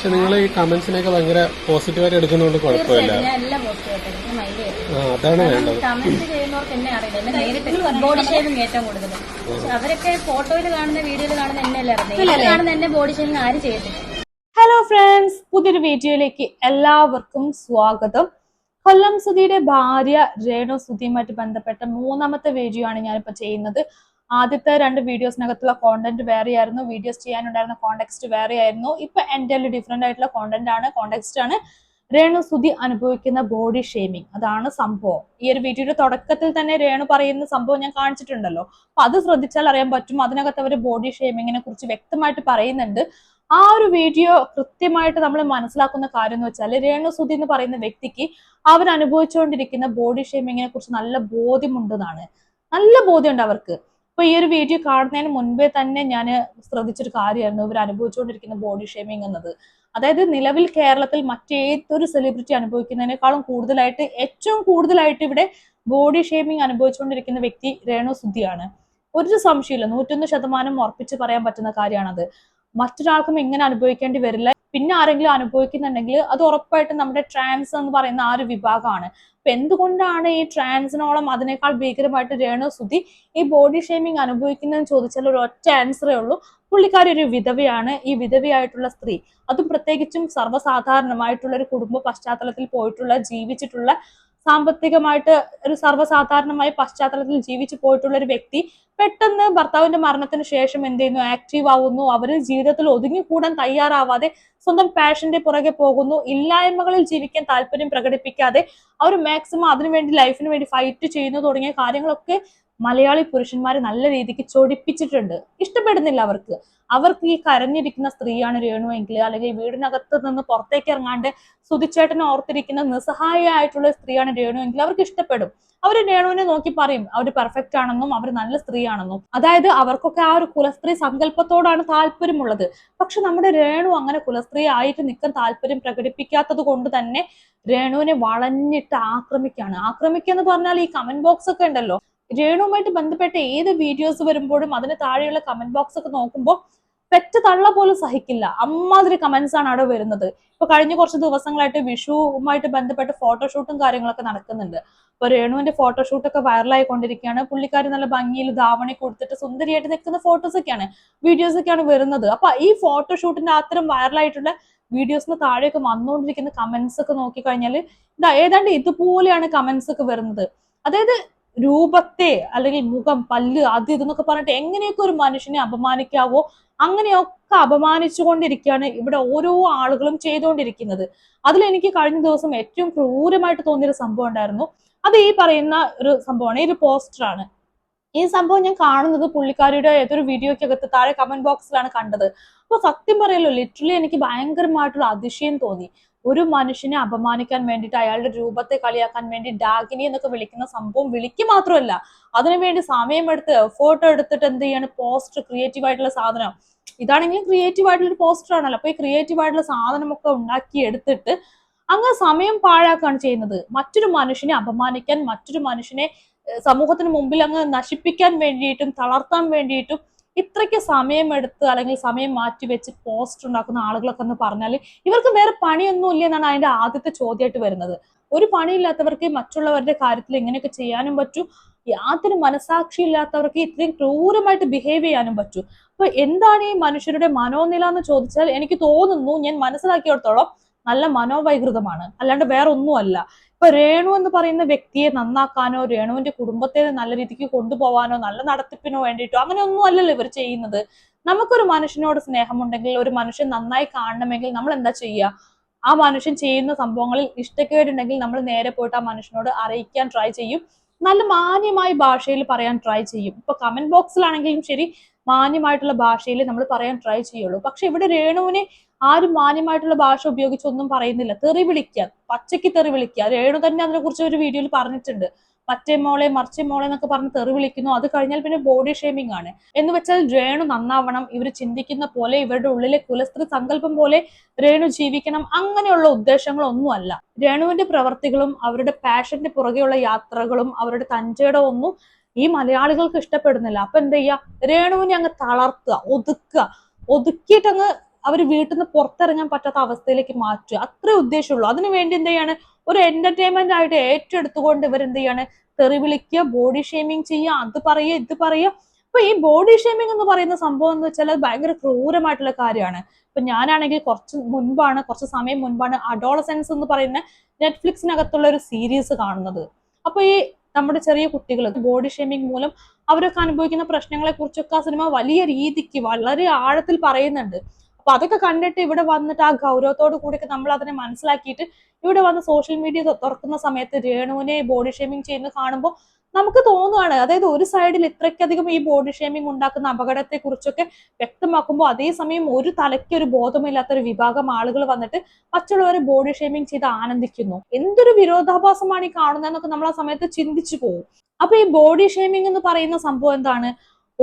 പക്ഷെ നിങ്ങൾ ഈ കമന്റ്സിനൊക്കെ ഭയങ്കര പോസിറ്റീവായിട്ട് എടുക്കുന്നതുകൊണ്ട് കുഴപ്പമില്ല. ഞാൻ എല്ലാം മൈൻഡ് ആ അതാണ് വേണ്ടത്. കമന്റ് ചെയ്യുന്നവർക്ക് എന്നെ അറിയില്ല. എന്നെ നേരിട്ട് ബോഡി ഷേവിങ് ഏറ്റവും കൂടുതൽ പക്ഷെ അവരൊക്കെ ഫോട്ടോയിൽ കാണുന്ന വീഡിയോയിൽ കാണുന്ന എന്നെ കാണുന്ന എന്നെ ബോഡി ഷേവിങ് ആരും ചെയ്യത്തില്ല. ഹലോ ഫ്രണ്ട്സ് പുതിയൊരു വീഡിയോയിലേക്ക് എല്ലാവർക്കും സ്വാഗതം. കൊല്ലം സുധിയുടെ ഭാര്യ രേണു സുധിയുമായിട്ട് ബന്ധപ്പെട്ട മൂന്നാമത്തെ വീഡിയോ ആണ് ഞാനിപ്പോൾ ചെയ്യുന്നത്. ആദ്യത്തെ രണ്ട് വീഡിയോസിനകത്തുള്ള കോണ്ടന്റ് വേറെ ആയിരുന്നു വീഡിയോസ് ചെയ്യാനുണ്ടായിരുന്ന കോണ്ടെക്സ്റ്റ് വേറെ ആയിരുന്നു ഇപ്പൊ എന്റെ ഡിഫറെന്റ് ആയിട്ടുള്ള കോണ്ടന്റ് ആണ്. കോണ്ടെക്സ്റ്റ് ആണ് രേണു സുധി അനുഭവിക്കുന്ന ബോഡി ഷേമിങ് അതാണ് സംഭവം. ഈ ഒരു വീഡിയോയുടെ തുടക്കത്തിൽ തന്നെ രേണു പറയുന്ന സംഭവം ഞാൻ കാണിച്ചിട്ടുണ്ടല്ലോ. അപ്പൊ അത് ശ്രദ്ധിച്ചാൽ അറിയാൻ പറ്റും. അതിനകത്ത് അവർ ബോഡി ഷേമിങ്ങിനെ കുറിച്ച് വ്യക്തമായിട്ട് പറയുന്നുണ്ട്. ആ ഒരു വീഡിയോ കൃത്യമായിട്ട് നമ്മൾ മനസ്സിലാക്കുന്ന കാര്യം എന്ന് വെച്ചാൽ രേണു സുധി എന്ന് പറയുന്ന വ്യക്തിക്ക് അവർ അനുഭവിച്ചുകൊണ്ടിരിക്കുന്ന ബോഡി ഷേമിങ്ങിനെ കുറിച്ച് നല്ല ബോധ്യമുണ്ടെന്നാണ് നല്ല ബോധ്യമുണ്ട് അവർക്ക്. അപ്പൊ ഈ ഒരു വീഡിയോ കാണുന്നതിന് മുൻപേ തന്നെ ഞാൻ ശ്രദ്ധിച്ചൊരു കാര്യമായിരുന്നു. ഇവർ അനുഭവിച്ചുകൊണ്ടിരിക്കുന്ന ബോഡി ഷേമിംഗ് എന്നത്. അതായത് നിലവിൽ കേരളത്തിൽ മറ്റേതൊരു സെലിബ്രിറ്റി അനുഭവിക്കുന്നതിനേക്കാളും കൂടുതലായിട്ട് ഏറ്റവും കൂടുതലായിട്ട് ഇവിടെ ബോഡി ഷേമിംഗ് അനുഭവിച്ചുകൊണ്ടിരിക്കുന്ന വ്യക്തി രേണു സുദ്ധിയാണ് ഒരു സംശയമില്ല നൂറ്റൊന്ന് ശതമാനം ഉറപ്പിച്ച് പറയാൻ പറ്റുന്ന കാര്യമാണത്. മറ്റൊരാൾക്കും ഇങ്ങനെ അനുഭവിക്കേണ്ടി വരില്ല. പിന്നെ ആരെങ്കിലും അനുഭവിക്കുന്നുണ്ടെങ്കിൽ അത് ഉറപ്പായിട്ടും നമ്മുടെ ട്രാൻസ് എന്ന് പറയുന്ന ആ ഒരു വിഭാഗമാണ്. അപ്പൊ എന്തുകൊണ്ടാണ് ഈ ട്രാൻസിനോളം അതിനേക്കാൾ ഭീകരമായിട്ട് രേണോ സുധി ഈ ബോഡി ഷേമിങ് അനുഭവിക്കുന്നതെന്ന് ചോദിച്ചാൽ ഒരു ഒറ്റ ആൻസറേ ഉള്ളൂ. പുള്ളിക്കാരി ഒരു വിധവയാണ്. ഈ വിധവയായിട്ടുള്ള സ്ത്രീ. അതും പ്രത്യേകിച്ചും സർവസാധാരണമായിട്ടുള്ള ഒരു കുടുംബ പശ്ചാത്തലത്തിൽ പോയിട്ടുള്ള ജീവിച്ചിട്ടുള്ള സാമ്പത്തികമായിട്ട് ഒരു സർവസാധാരണമായ പശ്ചാത്തലത്തിൽ ജീവിച്ചു പോയിട്ടുള്ള ഒരു വ്യക്തി പെട്ടെന്ന് ഭർത്താവിന്റെ മരണത്തിന് ശേഷം എന്ത് ചെയ്യുന്നു? ആക്റ്റീവ് ആവുന്നു. അവർ ജീവിതത്തിൽ ഒതുങ്ങിക്കൂടാൻ തയ്യാറാവാതെ സ്വന്തം പാഷന്റെ പുറകെ പോകുന്നു. ഇല്ലായ്മകളിൽ ജീവിക്കാൻ താല്പര്യം പ്രകടിപ്പിക്കാതെ അവർ മാക്സിമം അതിനുവേണ്ടി ലൈഫിന് വേണ്ടി ഫൈറ്റ് ചെയ്യുന്നു തുടങ്ങിയ കാര്യങ്ങളൊക്കെ മലയാളി പുരുഷന്മാർ നല്ല രീതിക്ക് ചൊടിപ്പിച്ചിട്ടുണ്ട്. ഇഷ്ടപ്പെടുന്നില്ല അവർക്ക്. അവർക്ക് ഈ കരഞ്ഞിരിക്കുന്ന സ്ത്രീയാണ് രേണുവെങ്കിൽ അല്ലെങ്കിൽ വീടിനകത്ത് നിന്ന് പുറത്തേക്ക് ഇറങ്ങാണ്ട് സുതിച്ചേട്ടനെ ഓർത്തിരിക്കുന്ന നിസ്സഹായമായിട്ടുള്ള സ്ത്രീയാണ് രേണുവെങ്കിൽ അവർക്ക് ഇഷ്ടപ്പെടും. അവർ രേണുവിനെ നോക്കി പറയും അവർ പെർഫെക്റ്റ് ആണെന്നും അവർ നല്ല സ്ത്രീയാണെന്നും. അതായത് അവർക്കൊക്കെ ആ ഒരു കുലസ്ത്രീ സങ്കല്പത്തോടാണ് താല്പര്യമുള്ളത്. പക്ഷെ നമ്മുടെ രേണു അങ്ങനെ കുലസ്ത്രീ ആയിട്ട് നിൽക്കാൻ താല്പര്യം പ്രകടിപ്പിക്കാത്തത് കൊണ്ട് തന്നെ രേണുവിനെ വളഞ്ഞിട്ട് ആക്രമിക്കുകയാണ് ആക്രമിക്കുക എന്ന് പറഞ്ഞാൽ ഈ കമന്റ് ബോക്സ് ഒക്കെ ഉണ്ടല്ലോ. രേണുവുമായിട്ട് ബന്ധപ്പെട്ട ഏത് വീഡിയോസ് വരുമ്പോഴും അതിന് താഴെയുള്ള കമന്റ് ബോക്സ് ഒക്കെ നോക്കുമ്പോൾ പെറ്റ തള്ള പോലും സഹിക്കില്ല. അമ്മാതിരി കമന്റ്സ് ആണ് അവിടെ വരുന്നത്. ഇപ്പൊ കഴിഞ്ഞ കുറച്ച് ദിവസങ്ങളായിട്ട് വിഷുവുമായിട്ട് ബന്ധപ്പെട്ട് ഫോട്ടോഷൂട്ടും കാര്യങ്ങളൊക്കെ നടക്കുന്നുണ്ട്. അപ്പൊ രേണുവിന്റെ ഫോട്ടോഷൂട്ടൊക്കെ വൈറലായിക്കൊണ്ടിരിക്കുകയാണ് പുള്ളിക്കാരി നല്ല ഭംഗിയിൽ ധാവണി കൊടുത്തിട്ട് സുന്ദരിയായിട്ട് നിൽക്കുന്ന ഫോട്ടോസ് ഒക്കെയാണ് വീഡിയോസ് ഒക്കെയാണ് വരുന്നത്. അപ്പൊ ഈ ഫോട്ടോഷൂട്ടിന്റെ അത്തരം വൈറലായിട്ടുള്ള വീഡിയോസിന് താഴെയൊക്കെ വന്നുകൊണ്ടിരിക്കുന്ന കമന്റ്സ് ഒക്കെ നോക്കിക്കഴിഞ്ഞാൽ ഇതാ ഏതാണ്ട് ഇതുപോലെയാണ് കമന്റ്സ് ഒക്കെ വരുന്നത്. അതായത് രൂപത്തെ അല്ലെങ്കിൽ മുഖം പല്ല് അത് ഇതെന്നൊക്കെ പറഞ്ഞിട്ട് എങ്ങനെയൊക്കെ ഒരു മനുഷ്യനെ അപമാനിക്കാവോ അങ്ങനെയൊക്കെ അപമാനിച്ചുകൊണ്ടിരിക്കുകയാണ് ഇവിടെ ഓരോ ആളുകളും ചെയ്തുകൊണ്ടിരിക്കുന്നത്. അതിൽ എനിക്ക് കഴിഞ്ഞ ദിവസം ഏറ്റവും ക്രൂരമായിട്ട് തോന്നിയൊരു സംഭവം ഉണ്ടായിരുന്നു. അത് ഈ പറയുന്ന ഒരു സംഭവമാണ് ഈ ഒരു പോസ്റ്ററാണ് ഈ സംഭവം ഞാൻ കാണുന്നത് പുള്ളിക്കാരിയുടെ ഏതൊരു വീഡിയോയ്ക്കകത്ത് താഴെ കമന്റ് ബോക്സിലാണ് കണ്ടത്. അപ്പൊ സത്യം പറയല്ലോ ലിറ്ററലി എനിക്ക് ഭയങ്കരമായിട്ടുള്ള അതിശയം തോന്നി. ഒരു മനുഷ്യനെ അപമാനിക്കാൻ വേണ്ടിയിട്ട് അയാളുടെ രൂപത്തെ കളിയാക്കാൻ വേണ്ടി ഡാഗിനി എന്നൊക്കെ വിളിക്കുന്ന സംഭവം വിളിക്ക് മാത്രമല്ല. അതിനുവേണ്ടി സമയമെടുത്ത് ഫോട്ടോ എടുത്തിട്ട് എന്ത് ചെയ്യാണ്? പോസ്റ്റർ ക്രിയേറ്റീവ് ആയിട്ടുള്ള സാധനം. ഇതാണെങ്കിലും ക്രിയേറ്റീവ് ആയിട്ടുള്ള ഒരു പോസ്റ്റർ ആണല്ലോ. അപ്പൊ ഈ ക്രിയേറ്റീവ് ആയിട്ടുള്ള സാധനമൊക്കെ ഉണ്ടാക്കി എടുത്തിട്ട് അങ്ങ് സമയം പാഴാക്കാണ് ചെയ്യുന്നത്. മറ്റൊരു മനുഷ്യനെ അപമാനിക്കാൻ മറ്റൊരു മനുഷ്യനെ സമൂഹത്തിന് മുമ്പിൽ അങ്ങ് നശിപ്പിക്കാൻ വേണ്ടിയിട്ടും തളർത്താൻ വേണ്ടിയിട്ടും ഇത്രയ്ക്ക് സമയമെടുത്ത് അല്ലെങ്കിൽ സമയം മാറ്റി വെച്ച് പോസ്റ്റർ ഉണ്ടാക്കുന്ന ആളുകളൊക്കെ എന്ന് പറഞ്ഞാൽ ഇവർക്ക് വേറെ പണിയൊന്നും ഇല്ല എന്നാണ് അതിന്റെ ആദ്യത്തെ ചോദ്യമായിട്ട് വരുന്നത്. ഒരു പണിയില്ലാത്തവർക്ക് മറ്റുള്ളവരുടെ കാര്യത്തിൽ ഇങ്ങനെയൊക്കെ ചെയ്യാനും പറ്റും? യാതൊരു മനസാക്ഷി ഇല്ലാത്തവർക്ക് ഇത്രയും ക്രൂരമായിട്ട് ബിഹേവ് ചെയ്യാനും പറ്റും. അപ്പൊ എന്താണ് ഈ മനുഷ്യരുടെ മനോനില എന്ന് ചോദിച്ചാൽ എനിക്ക് തോന്നുന്നു ഞാൻ മനസ്സിലാക്കിയിടത്തോളം നല്ല മനോവൈകൃതമാണ്. അല്ലാണ്ട് വേറെ ഒന്നുമല്ല ഇപ്പൊ രേണു എന്ന് പറയുന്ന വ്യക്തിയെ നന്നാക്കാനോ രേണുവിന്റെ കുടുംബത്തെ നല്ല രീതിക്ക് കൊണ്ടുപോകാനോ നല്ല നടത്തിപ്പിനോ വേണ്ടിയിട്ടോ അങ്ങനെ ഒന്നും അല്ലല്ലോ ഇവർ ചെയ്യുന്നത്. നമുക്കൊരു മനുഷ്യനോട് സ്നേഹമുണ്ടെങ്കിൽ ഒരു മനുഷ്യൻ നന്നായി കാണണമെങ്കിൽ നമ്മൾ എന്താ ചെയ്യുക? ആ മനുഷ്യൻ ചെയ്യുന്ന സംഭവങ്ങളിൽ ഇഷ്ടക്കേടുണ്ടെങ്കിൽ നമ്മൾ നേരെ പോയിട്ട് ആ മനുഷ്യനോട് അറിയിക്കാൻ ട്രൈ ചെയ്യും. നല്ല മാന്യമായ ഭാഷയിൽ പറയാൻ ട്രൈ ചെയ്യും. ഇപ്പൊ കമന്റ് ബോക്സിലാണെങ്കിലും ശരി മാന്യമായിട്ടുള്ള ഭാഷയിൽ നമ്മൾ പറയാൻ ട്രൈ ചെയ്യുള്ളൂ. പക്ഷെ ഇവിടെ രേണുവിനെ ആരും മാന്യമായിട്ടുള്ള ഭാഷ ഉപയോഗിച്ചൊന്നും പറയുന്നില്ല. തെറി വിളിക്കുക പച്ചയ്ക്ക് തെറി വിളിക്കുക രേണു തന്നെ അതിനെ കുറിച്ച് ഒരു വീഡിയോയിൽ പറഞ്ഞിട്ടുണ്ട്. മറ്റേ മോളെ മറിച്ചേ മോളെ എന്നൊക്കെ പറഞ്ഞ് തെറി വിളിക്കുന്നു. അത് കഴിഞ്ഞാൽ പിന്നെ ബോഡി ഷേമിംഗ് ആണ്. എന്ന് വെച്ചാൽ രേണു നന്നാവണം ഇവർ ചിന്തിക്കുന്ന പോലെ ഇവരുടെ ഉള്ളിലെ കുലസ്ത്രീ സങ്കല്പം പോലെ രേണു ജീവിക്കണം. അങ്ങനെയുള്ള ഉദ്ദേശങ്ങളൊന്നും അല്ല. രേണുവിന്റെ പ്രവർത്തികളും അവരുടെ പാഷന്റെ പുറകെയുള്ള യാത്രകളും അവരുടെ തഞ്ചയുടെ ഒന്നും ഈ മലയാളികൾക്ക് ഇഷ്ടപ്പെടുന്നില്ല. അപ്പൊ എന്ത് ചെയ്യാ രേണുവിനെ അങ്ങ് തളർത്തുക ഒതുക്കുക. ഒതുക്കിയിട്ട് അങ്ങ് അവർ വീട്ടിൽ നിന്ന് പുറത്തിറങ്ങാൻ പറ്റാത്ത അവസ്ഥയിലേക്ക് മാറ്റുക. അത്രേ ഉദ്ദേശമുള്ളൂ. അതിനു വേണ്ടി എന്ത് ചെയ്യാണ്? ഒരു എന്റർടൈൻമെന്റ് ആയിട്ട് ഏറ്റെടുത്തുകൊണ്ട് ഇവർ എന്ത് ചെയ്യാണ്? തെറി വിളിക്കുക ബോഡി ഷേമിങ് ചെയ്യുക അത് പറയുക ഇത് പറയുക. അപ്പൊ ഈ ബോഡി ഷേമിംഗ് എന്ന് പറയുന്ന സംഭവം എന്ന് വെച്ചാൽ അത് ഭയങ്കര ക്രൂരമായിട്ടുള്ള കാര്യമാണ്. ഇപ്പൊ ഞാനാണെങ്കിൽ കുറച്ച് മുൻപാണ് കുറച്ച് സമയം മുൻപാണ് അഡോളസെൻസ് എന്ന് പറയുന്ന നെറ്റ്ഫ്ലിക്സിനകത്തുള്ള ഒരു സീരീസ് കാണുന്നത്. അപ്പൊ ഈ നമ്മുടെ ചെറിയ കുട്ടികൾ ബോഡി ഷേമിംഗ് മൂലം അവരൊക്കെ അനുഭവിക്കുന്ന പ്രശ്നങ്ങളെ കുറിച്ചൊക്കെ ആ സിനിമ വലിയ രീതിക്ക് വളരെ ആഴത്തിൽ പറയുന്നുണ്ട്. അപ്പൊ അതൊക്കെ കണ്ടിട്ട് ഇവിടെ വന്നിട്ട് ആ ഗൗരവത്തോട് കൂടിയൊക്കെ നമ്മൾ അതിനെ മനസ്സിലാക്കിയിട്ട് ഇവിടെ വന്ന് സോഷ്യൽ മീഡിയ തുറക്കുന്ന സമയത്ത് രേണുവിനെ ബോഡി ഷേമിംഗ് ചെയ്യുന്ന കാണുമ്പോൾ നമുക്ക് തോന്നുകയാണ് അതായത് ഒരു സൈഡിൽ ഇത്രയ്ക്കധികം ഈ ബോഡി ഷേമിംഗ് ഉണ്ടാക്കുന്ന അപകടത്തെ കുറിച്ചൊക്കെ വ്യക്തമാക്കുമ്പോൾ അതേസമയം ഒരു തലയ്ക്ക് ഒരു ബോധമില്ലാത്ത ഒരു വിഭാഗം ആളുകൾ വന്നിട്ട് മറ്റുള്ളവരെ ബോഡി ഷേമിംഗ് ചെയ്ത് ആനന്ദിക്കുന്നു. എന്തൊരു വിരോധാഭാസമാണ് ഈ കാണുന്നതെന്നൊക്കെ നമ്മൾ ആ സമയത്ത് ചിന്തിച്ചു പോകും. അപ്പൊ ഈ ബോഡി ഷേമിംഗ് എന്ന് പറയുന്ന സംഭവം എന്താണ്?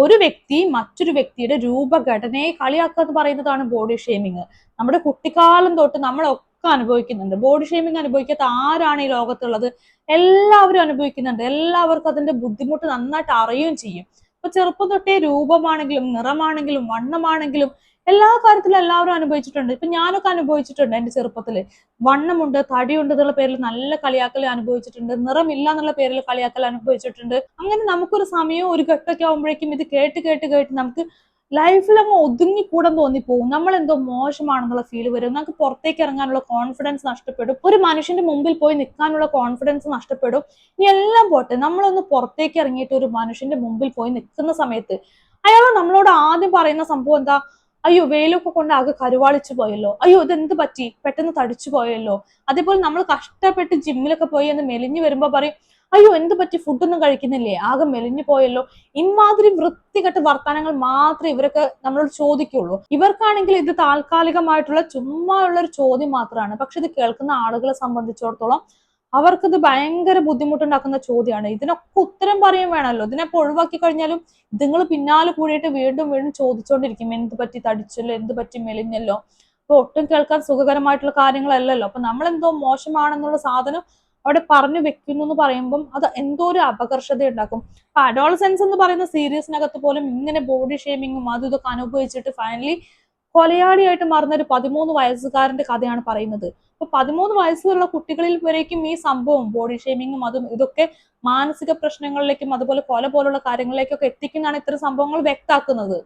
ഒരു വ്യക്തി മറ്റൊരു വ്യക്തിയുടെ രൂപഘടനയെ കളിയാക്കുക എന്ന് പറയുന്നതാണ് ബോഡി ഷെയ്മിങ് നമ്മുടെ കുട്ടിക്കാലം തൊട്ട് നമ്മളൊക്കെ അനുഭവിക്കുന്നുണ്ട്. ബോഡി ഷെയ്മിങ് അനുഭവിക്കാത്ത ആരാണ് ഈ ലോകത്തുള്ളത്? എല്ലാവരും അനുഭവിക്കുന്നുണ്ട്. എല്ലാവർക്കും അതിന്റെ ബുദ്ധിമുട്ട് നന്നായിട്ട് അറിയുകയും ചെയ്യും. ഇപ്പൊ ചെറുപ്പം തൊട്ടേ രൂപമാണെങ്കിലും നിറമാണെങ്കിലും വണ്ണമാണെങ്കിലും എല്ലാ കാര്യത്തിലും എല്ലാവരും അനുഭവിച്ചിട്ടുണ്ട്. ഇപ്പൊ ഞാനൊക്കെ അനുഭവിച്ചിട്ടുണ്ട് എന്റെ ചെറുപ്പത്തിൽ വണ്ണമുണ്ട് തടിയുണ്ട് എന്നുള്ള പേരിൽ നല്ല കളിയാക്കൽ അനുഭവിച്ചിട്ടുണ്ട്. നിറമില്ല എന്നുള്ള പേരിൽ കളിയാക്കൽ അനുഭവിച്ചിട്ടുണ്ട്. അങ്ങനെ നമുക്കൊരു സമയവും ഒരു ഘട്ടമൊക്കെ ആകുമ്പോഴേക്കും ഇത് കേട്ട് കേട്ട് കേട്ട് നമുക്ക് ലൈഫിൽ അങ്ങ് ഒതുങ്ങിക്കൂടാൻ തോന്നിപ്പോവും. നമ്മൾ എന്തോ മോശമാണെന്നുള്ള ഫീൽ വരും. നമുക്ക് പുറത്തേക്ക് ഇറങ്ങാനുള്ള കോൺഫിഡൻസ് നഷ്ടപ്പെടും. ഒരു മനുഷ്യന്റെ മുമ്പിൽ പോയി നിൽക്കാനുള്ള കോൺഫിഡൻസ് നഷ്ടപ്പെടും. ഇനി എല്ലാം പോട്ടെ. നമ്മളൊന്ന് പുറത്തേക്ക് ഇറങ്ങിയിട്ട് ഒരു മനുഷ്യന്റെ മുമ്പിൽ പോയി നിൽക്കുന്ന സമയത്ത് അയാൾ നമ്മളോട് ആദ്യം പറയുന്ന സംഭവം എന്താ? അയ്യോ വെയിലൊക്കെ കൊണ്ട് ആകെ കരുവാളിച്ചു പോയല്ലോ. അയ്യോ ഇതെന്ത് പറ്റി? പെട്ടെന്ന് തടിച്ചു പോയല്ലോ. അതേപോലെ നമ്മൾ കഷ്ടപ്പെട്ട് ജിമ്മിലൊക്കെ പോയി എന്ന് മെലിഞ്ഞു വരുമ്പോ പറയും അയ്യോ എന്ത് പറ്റി? ഫുഡൊന്നും കഴിക്കുന്നില്ലേ? ആകെ മെലിഞ്ഞു പോയല്ലോ. ഇമാതിരി വൃത്തികെട്ട വർത്തമാനങ്ങൾ മാത്രമേ ഇവരൊക്കെ നമ്മളോട് ചോദിക്കുള്ളൂ. ഇവർക്കാണെങ്കിൽ ഇത് താൽക്കാലികമായിട്ടുള്ള ചുമ്മാ ഉള്ള ഒരു ചോദ്യം മാത്രമാണ്. പക്ഷെ ഇത് കേൾക്കുന്ന ആളുകളെ സംബന്ധിച്ചിടത്തോളം അവർക്കിത് ഭയങ്കര ബുദ്ധിമുട്ടുണ്ടാക്കുന്ന ചോദ്യമാണ്. ഇതിനൊക്കെ ഉത്തരം പറയാൻ വേണമല്ലോ. ഇതിനെ ഒഴിവാക്കി കഴിഞ്ഞാലും നിങ്ങൾ പിന്നാലെ കൂടിയിട്ട് വീണ്ടും വീണ്ടും ചോദിച്ചുകൊണ്ടിരിക്കും എന്ത് പറ്റി തടിച്ചല്ലോ? എന്ത് പറ്റി മെലിഞ്ഞല്ലോ? അപ്പൊ ഒട്ടും കേൾക്കാൻ സുഖകരമായിട്ടുള്ള കാര്യങ്ങളല്ലല്ലോ. അപ്പൊ നമ്മൾ എന്തോ മോശമാണെന്നുള്ള സാധനം അവിടെ പറഞ്ഞു വെക്കുന്നു എന്ന് പറയുമ്പം അത് എന്തോ ഒരു അപകർഷത ഉണ്ടാക്കും അപ്പൊ അഡോളസെൻസ് എന്ന് പറയുന്ന സീരീസിനകത്ത് പോലും ഇങ്ങനെ ബോഡി ഷേമിങ്ങും അതും ഇതൊക്കെ അനുഭവിച്ചിട്ട് ഫൈനലി കൊലയാളിയായിട്ട് മാറുന്ന ഒരു പതിമൂന്ന് വയസ്സുകാരന്റെ കഥയാണ് പറയുന്നത്. അപ്പൊ പതിമൂന്ന് വയസ്സുള്ള കുട്ടികളിൽ വരേക്കും ഈ സംഭവം ബോഡി ഷേമിങ്ങും അതും ഇതൊക്കെ മാനസിക പ്രശ്നങ്ങളിലേക്കും അതുപോലെ കൊല പോലുള്ള കാര്യങ്ങളിലേക്കൊക്കെ എത്തിക്കുന്നതാണ് ഇത്തരം സംഭവങ്ങൾ വ്യക്താക്കുന്നത്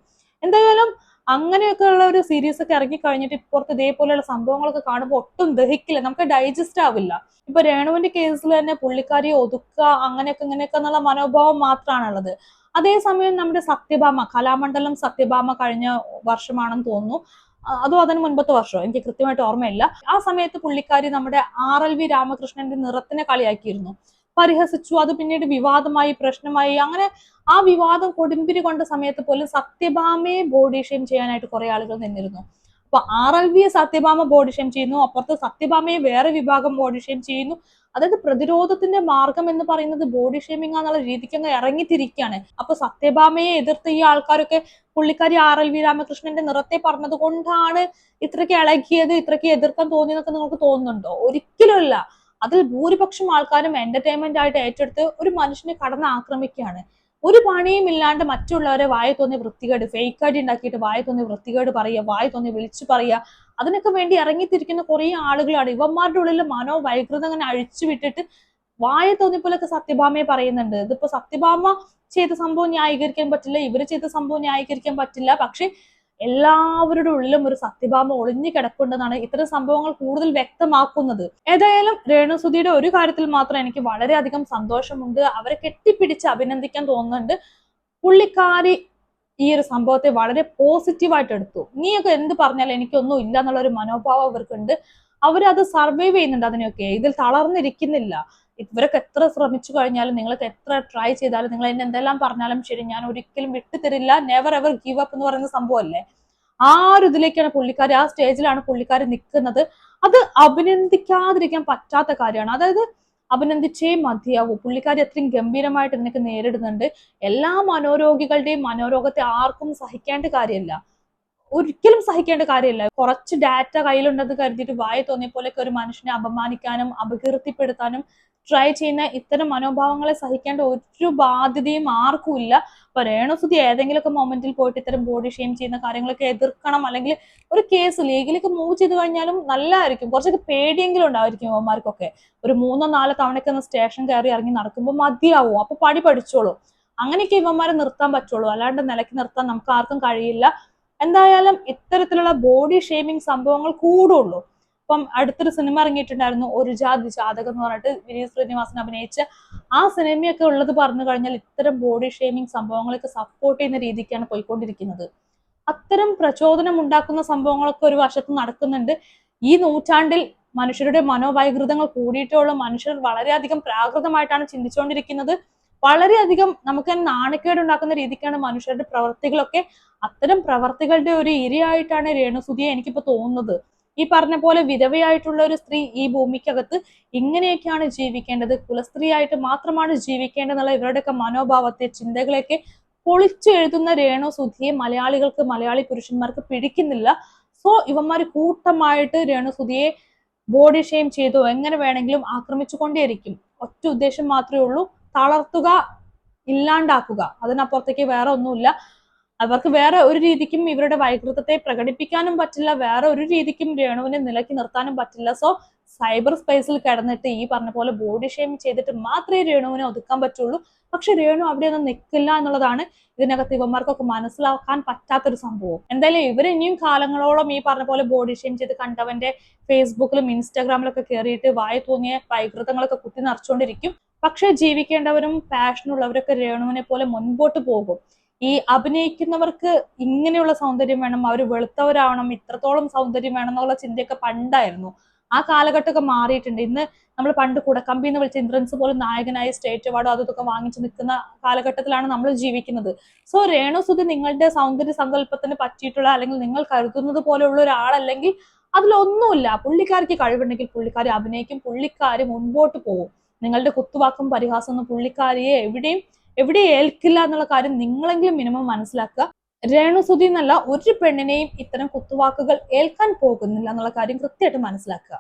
എന്തായാലും അങ്ങനെയൊക്കെ ഉള്ള ഒരു സീരീസ് ഒക്കെ ഇറങ്ങി കഴിഞ്ഞിട്ട് ഇപ്പുറത്ത് ഇതേപോലെയുള്ള സംഭവങ്ങളൊക്കെ കാണുമ്പോൾ ഒട്ടും ദഹിക്കില്ല നമുക്ക് ഡൈജസ്റ്റ് ആവില്ല. ഇപ്പൊ രേണുവിന്റെ കേസിൽ തന്നെ പുള്ളിക്കാരിയെ ഒതുക്കുക അങ്ങനെയൊക്കെ ഇങ്ങനെയൊക്കെ എന്നുള്ള മനോഭാവം മാത്രമാണുള്ളത്. അതേസമയം നമ്മുടെ സത്യഭാമ കലാമണ്ഡലം സത്യഭാമ കഴിഞ്ഞ വർഷമാണെന്ന് തോന്നുന്നു. അതും അതോ അതിന് മുൻപത്തെ വർഷമോ എനിക്ക് കൃത്യമായിട്ട് ഓർമ്മയില്ല. ആ സമയത്ത് പുള്ളിക്കാരി നമ്മുടെ ആർ എൽ വി രാമകൃഷ്ണന്റെ നിറത്തിനെ കളിയാക്കിയിരുന്നു. പരിഹസിച്ചു അത് പിന്നീട് വിവാദമായി പ്രശ്നമായി അങ്ങനെ ആ വിവാദം കൊടുമ്പിരി കൊണ്ട സമയത്ത് പോലും സത്യഭാമയെ ബോഡി ഷെയിം ചെയ്യാനായിട്ട് കുറെ ആളുകൾ നിന്നിരുന്നു. അപ്പൊ ആർ എൽ വിയെ സത്യഭാമ ബോഡി ഷെയിം ചെയ്യുന്നു അപ്പുറത്ത് സത്യഭാമയെ വേറെ വിഭാഗം ബോഡി ഷെയിം ചെയ്യുന്നു. അതായത് പ്രതിരോധത്തിന്റെ മാർഗം എന്ന് പറയുന്നത് ബോഡി ഷേമിംഗ് എന്നുള്ള രീതിക്ക് അങ്ങ് ഇറങ്ങിത്തിരിക്കുകയാണ്. അപ്പൊ സത്യഭാമയെ എതിർത്ത ഈ ആൾക്കാരൊക്കെ പുള്ളിക്കാരി ആർ എൽ വി രാമകൃഷ്ണന്റെ നിറത്തെ പറഞ്ഞത് കൊണ്ടാണ് ഇത്രയ്ക്ക് ഇളകിയത് ഇത്രയ്ക്ക് എതിർക്കാൻ തോന്നിയെന്നൊക്കെ നിങ്ങൾക്ക് തോന്നുന്നുണ്ടോ? ഒരിക്കലുമല്ല. അതിൽ ഭൂരിപക്ഷം ആൾക്കാരും എന്റർടൈൻമെന്റ് ആയിട്ട് ഏറ്റെടുത്ത് ഒരു മനുഷ്യനെ കടന്ന് ആക്രമിക്കുകയാണ്. ഒരു പണിയും ഇല്ലാണ്ട് മറ്റുള്ളവരെ വായ തോന്നി വൃത്തികേട് ഫേക്ക് ആയിട്ട് ഉണ്ടാക്കിയിട്ട് വായ തോന്നി വൃത്തികേട് പറയുക വായ തോന്നി വിളിച്ചു പറയുക അതിനൊക്കെ വേണ്ടി ഇറങ്ങിത്തിരിക്കുന്ന കുറേ ആളുകളാണ്. ഇവന്മാരുടെ ഉള്ളിൽ മനോവൈകൃതം അങ്ങനെ അഴിച്ചു വിട്ടിട്ട് വായ തോന്നിപ്പോലൊക്കെ സത്യഭാമയെ പറയുന്നുണ്ട്. ഇതിപ്പോ സത്യഭാമ ചെയ്ത സംഭവം ന്യായീകരിക്കാൻ പറ്റില്ല ഇവർ ചെയ്ത സംഭവം ന്യായീകരിക്കാൻ പറ്റില്ല. പക്ഷെ എല്ലാവരുടെ ഉള്ളിലും ഒരു സത്യഭാമ ഒളിഞ്ഞു കിടപ്പുണ്ടെന്നാണ് ഇത്തരം സംഭവങ്ങൾ കൂടുതൽ വ്യക്തമാക്കുന്നത്. ഏതായാലും രേണുസുതിയുടെ ഒരു കാര്യത്തിൽ മാത്രം എനിക്ക് വളരെയധികം സന്തോഷമുണ്ട്. അവരെ കെട്ടിപ്പിടിച്ച് അഭിനന്ദിക്കാൻ തോന്നുന്നുണ്ട്. പുള്ളിക്കാരി ഈ ഒരു സംഭവത്തെ വളരെ പോസിറ്റീവായിട്ട് എടുത്തു. നീയൊക്കെ എന്ത് പറഞ്ഞാലും എനിക്കൊന്നും ഇല്ല എന്നുള്ള ഒരു മനോഭാവം അവർക്കുണ്ട്. അവരത് സർവൈവ് ചെയ്യുന്നുണ്ട് അതിനെയൊക്കെ. ഇതിൽ തളർന്നിരിക്കുന്നില്ല. ഇവരൊക്കെ എത്ര ശ്രമിച്ചു കഴിഞ്ഞാലും നിങ്ങൾക്ക് എത്ര ട്രൈ ചെയ്താലും നിങ്ങൾ എന്നെ എന്തെല്ലാം പറഞ്ഞാലും ശരി ഞാൻ ഒരിക്കലും വിട്ടുതരില്ല നെവർ എവർ ഗീവ് അപ്പ് എന്ന് പറയുന്ന സംഭവമല്ലേ? ആ ഒരു ഇതിലേക്കാണ് പുള്ളിക്കാർ ആ സ്റ്റേജിലാണ് പുള്ളിക്കാർ നിൽക്കുന്നത്. അത് അഭിനന്ദിക്കാതിരിക്കാൻ പറ്റാത്ത കാര്യമാണ്. അതായത് അഭിനന്ദിച്ചേ മതിയാവൂ. പുള്ളിക്കാരി അത്രയും ഗംഭീരമായിട്ട് ഇതിനൊക്കെ നേരിടുന്നുണ്ട്. എല്ലാ മനോരോഗികളുടെയും മനോരോഗത്തെ ആർക്കും സഹിക്കേണ്ട കാര്യമില്ല. ഒരിക്കലും സഹിക്കേണ്ട കാര്യമില്ല. കുറച്ച് ഡാറ്റ കയ്യിലുണ്ടെന്ന് കരുതിയിട്ട് വായ തോന്നിയ പോലെയൊക്കെ ഒരു മനുഷ്യനെ അപമാനിക്കാനും അപകീർത്തിപ്പെടുത്താനും ട്രൈ ചെയ്യുന്ന ഇത്തരം മനോഭാവങ്ങളെ സഹിക്കേണ്ട ഒരു ബാധ്യതയും ആർക്കും ഇല്ല. അപ്പൊ രേണുസുതി ഏതെങ്കിലുമൊക്കെ മൊമെന്റിൽ പോയിട്ട് ഇത്തരം ബോഡി ഷെയിം ചെയ്യുന്ന കാര്യങ്ങളൊക്കെ എതിർക്കണം. അല്ലെങ്കിൽ ഒരു കേസ് ലീഗിലേക്ക് മൂവ് ചെയ്ത് കഴിഞ്ഞാലും നല്ലതായിരിക്കും. കുറച്ചൊക്കെ പേടിയെങ്കിലും ഉണ്ടായിരിക്കും അവന്മാർക്കൊക്കെ ഒരു മൂന്നോ നാലോ തവണയൊക്കെ ഒന്ന് സ്റ്റേഷൻ കയറി ഇറങ്ങി നടക്കുമ്പോൾ മതിയാവും. അപ്പൊ പടി പഠിച്ചോളൂ. അങ്ങനെയൊക്കെ ഇവന്മാരെ നിർത്താൻ പറ്റുള്ളൂ. അല്ലാണ്ട് നിലയ്ക്ക് നിർത്താൻ നമുക്ക് ആർക്കും കഴിയില്ല. എന്തായാലും ഇത്തരത്തിലുള്ള ബോഡി ഷെയ്മിങ് സംഭവങ്ങൾ കൂടുള്ളൂ. ഇപ്പം അടുത്തൊരു സിനിമ ഇറങ്ങിയിട്ടുണ്ടായിരുന്നു ഒരു ജാതി ജാതകം എന്ന് പറഞ്ഞിട്ട് വിനീത് ശ്രീനിവാസൻ അഭിനയിച്ച ആ സിനിമയൊക്കെ ഉള്ളത് പറഞ്ഞു കഴിഞ്ഞാൽ ഇത്തരം ബോഡി ഷെയ്മിങ് സംഭവങ്ങളൊക്കെ സപ്പോർട്ട് ചെയ്യുന്ന രീതിക്കാണ് പോയിക്കൊണ്ടിരിക്കുന്നത്. അത്തരം പ്രചോദനം ഉണ്ടാക്കുന്ന സംഭവങ്ങളൊക്കെ ഒരു വശത്ത് നടക്കുന്നുണ്ട്. ഈ നൂറ്റാണ്ടിൽ മനുഷ്യരുടെ മനോവൈകൃതങ്ങൾ കൂടിയിട്ടുള്ള മനുഷ്യർ വളരെയധികം പ്രാകൃതമായിട്ടാണ് ചിന്തിച്ചുകൊണ്ടിരിക്കുന്നത്. വളരെയധികം നമുക്ക് നാണക്കേട് ഉണ്ടാക്കുന്ന രീതിക്കാണ് മനുഷ്യരുടെ പ്രവർത്തികളൊക്കെ. അത്തരം പ്രവർത്തികളുടെ ഒരു ഇരയായിട്ടാണ് രേണുസുതിയെ എനിക്കിപ്പോ തോന്നുന്നത്. ഈ പറഞ്ഞ പോലെ വിധവയായിട്ടുള്ള ഒരു സ്ത്രീ ഈ ഭൂമിക്കകത്ത് ഇങ്ങനെയൊക്കെയാണ് ജീവിക്കേണ്ടത്. കുലസ്ത്രീയായിട്ട് മാത്രമാണ് ജീവിക്കേണ്ടതെന്നുള്ള ഇവരുടെയൊക്കെ മനോഭാവത്തെ ചിന്തകളെയൊക്കെ പൊളിച്ചു എഴുതുന്ന രേണു സുധിയെ മലയാളികൾക്ക് മലയാളി പുരുഷന്മാർക്ക് പിടിക്കുന്നില്ല. സോ ഇവന്മാർ കൂട്ടമായിട്ട് രേണു സുധിയെ ബോഡി ഷെയിം ചെയ്തോ. എങ്ങനെ വേണമെങ്കിലും ആക്രമിച്ചുകൊണ്ടേയിരിക്കും. ഒറ്റ ഉദ്ദേശം മാത്രമേ ഉള്ളൂ. തളർത്തുക ഇല്ലാണ്ടാക്കുക. അതിനപ്പുറത്തേക്ക് വേറെ ഒന്നുമില്ല. അവർക്ക് വേറെ ഒരു രീതിക്കും ഇവരുടെ വൈകൃതത്തെ പ്രകടിപ്പിക്കാനും പറ്റില്ല. വേറെ ഒരു രീതിക്കും രേണുവിനെ നിലക്കി നിർത്താനും പറ്റില്ല. സോ സൈബർ സ്പേസിൽ കിടന്നിട്ട് ഈ പറഞ്ഞ പോലെ ബോഡി ഷെയിം ചെയ്തിട്ട് മാത്രമേ രേണുവിനെ ഒതുക്കാൻ പറ്റുള്ളൂ. പക്ഷെ രേണു അവിടെ ഒന്നും നിൽക്കില്ല എന്നുള്ളതാണ് ഇതിനകത്ത് ഇവന്മാർക്കൊക്കെ മനസ്സിലാക്കാൻ പറ്റാത്തൊരു സംഭവം. എന്തായാലും ഇവർ ഇനിയും കാലങ്ങളോളം ഈ പറഞ്ഞ പോലെ ബോഡി ഷെയിം ചെയ്ത് കണ്ടവന്റെ ഫേസ്ബുക്കിലും ഇൻസ്റ്റാഗ്രാമിലൊക്കെ കയറിയിട്ട് വായ തോന്നിയ വൈകൃതങ്ങളൊക്കെ കുത്തി നിറച്ചുകൊണ്ടിരിക്കും. പക്ഷെ ജീവിക്കേണ്ടവരും പാഷനുള്ളവരൊക്കെ രേണുവിനെ പോലെ മുൻപോട്ട് പോകും. ഈ അഭിനയിക്കുന്നവർക്ക് ഇങ്ങനെയുള്ള സൗന്ദര്യം വേണം അവർ വെളുത്തവരാവണം ഇത്രത്തോളം സൗന്ദര്യം വേണം എന്നുള്ള ചിന്തയൊക്കെ പണ്ടായിരുന്നു. ആ കാലഘട്ടമൊക്കെ മാറിയിട്ടുണ്ട്. ഇന്ന് നമ്മൾ പണ്ട് കുടക്കമ്പി എന്ന് വിളിച്ച ഇന്ദ്രൻസ് പോലും നായകനായ സ്റ്റേറ്റ് അവാർഡോ അതൊക്കെ വാങ്ങിച്ചു നിൽക്കുന്ന കാലഘട്ടത്തിലാണ് നമ്മൾ ജീവിക്കുന്നത്. സോ രേണുസുതി നിങ്ങളുടെ സൗന്ദര്യ സങ്കല്പത്തിന് പറ്റിയിട്ടുള്ള അല്ലെങ്കിൽ നിങ്ങൾ കരുതുന്നത് പോലെയുള്ള ഒരാളല്ലെങ്കിൽ അതിലൊന്നുമില്ല. പുള്ളിക്കാരിക്ക് കഴിവുണ്ടെങ്കിൽ പുള്ളിക്കാരി അഭിനയിക്കും പുള്ളിക്കാരി മുൻപോട്ട് പോകും. നിങ്ങളുടെ കുത്തുവാക്കും പരിഹാസമൊന്നും പുള്ളിക്കാരിയെ എവിടെയും എവിടെ ഏൽക്കില്ല എന്നുള്ള കാര്യം നിങ്ങളെങ്കിലും മിനിമം മനസ്സിലാക്കുക. രേണുസുതി എന്നല്ല ഒരു പെണ്ണിനെയും ഇത്തരം കുത്തുവാക്കുകൾ ഏൽക്കാൻ പോകുന്നില്ല എന്നുള്ള കാര്യം കൃത്യമായിട്ട് മനസ്സിലാക്കുക.